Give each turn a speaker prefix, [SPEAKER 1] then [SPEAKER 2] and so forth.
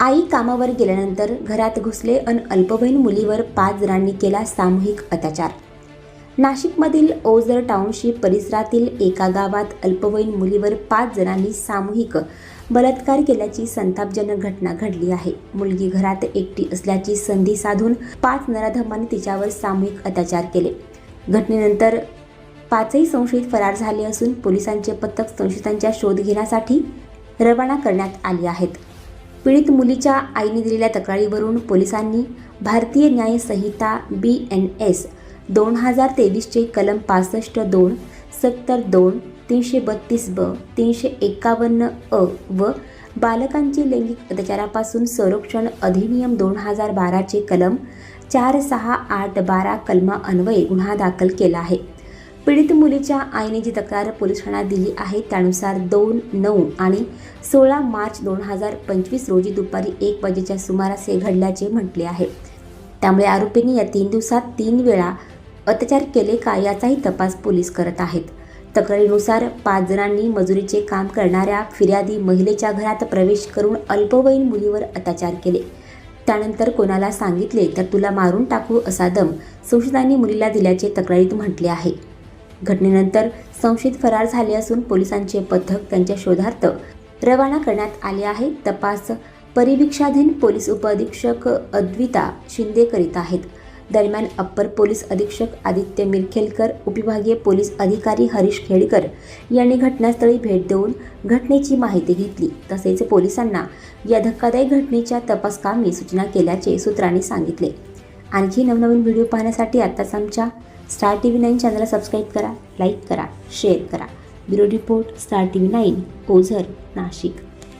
[SPEAKER 1] आई कामावर गेल्यानंतर घरात घुसले अन अल्पवयीन मुलीवर पाच जणांनी केला सामूहिक अत्याचार. नाशिकमधील ओझर टाउनशिप परिसरातील एका गावात अल्पवयीन मुलीवर पाच जणांनी सामूहिक बलात्कार केल्याची संतापजनक घटना घडली आहे. मुलगी घरात एकटी असल्याची संधी साधून पाच नराधमांनी तिच्यावर सामूहिक अत्याचार केले. घटनेनंतर पाचही संशयित फरार झाले असून पोलिसांचे पथक संशयितांच्या शोध घेण्यासाठी रवाना करण्यात आली आहेत. पीडित मुलीच्या आईने दिलेल्या तक्रारीवरून पोलिसांनी भारतीय न्याय संहिता बी एन एस दोन हजार तेवीसचे कलम पासष्ट दोन सत्तर दोन तीनशे बत्तीस ब तीनशे एकावन्न अ व बालकांचे लैंगिक अत्याचारापासून संरक्षण अधिनियम दोन हजार बाराचे कलम चार सहा आठ बारा कलमा अन्वये गुन्हा दाखल केला आहे. पीडित मुलीच्या आईने जी तक्रार पोलीस ठाण्यात दिली आहे त्यानुसार दोन नऊ आणि सोळा मार्च दोन हजार पंचवीस रोजी दुपारी एक वाजेच्या सुमारास हे घडल्याचे म्हटले आहे. त्यामुळे आरोपींनी या तीन दिवसात तीन वेळा अत्याचार केले का याचाही तपास पोलीस करत आहेत. तक्रारीनुसार पाच जणांनी मजुरीचे काम करणाऱ्या फिर्यादी महिलेच्या घरात प्रवेश करून अल्पवयीन मुलीवर अत्याचार केले. त्यानंतर कोणाला सांगितले तर तुला मारून टाकू असा दम संशयितांनी मुलीला दिल्याचे तक्रारीत म्हटले आहे. घटनेनंतर संशयित फरार झाले असून पोलिसांचे पथक त्यांच्या शोधार्थ रवाना करण्यात आले आहे. तपास परिवीक्षाधीन पोलीस उपअधीक्षक अद्विता शिंदे करीत आहेत. दरम्यान अप्पर पोलीस अधीक्षक आदित्य मिरखेलकर उपविभागीय पोलीस अधिकारी हरीश खेडकर यांनी घटनास्थळी भेट देऊन घटनेची माहिती घेतली. तसेच पोलिसांना या धक्कादायक घटनेच्या तपासकामी सूचना केल्याचे सूत्रांनी सांगितले. आणखी नवनवीन व्हिडिओ पाहण्यासाठी आत्ताच आमच्या स्टार टी व्ही नाईन चॅनलला सबस्क्राईब करा लाईक करा शेअर करा. Bureau report star T V nine Ozar Nashik.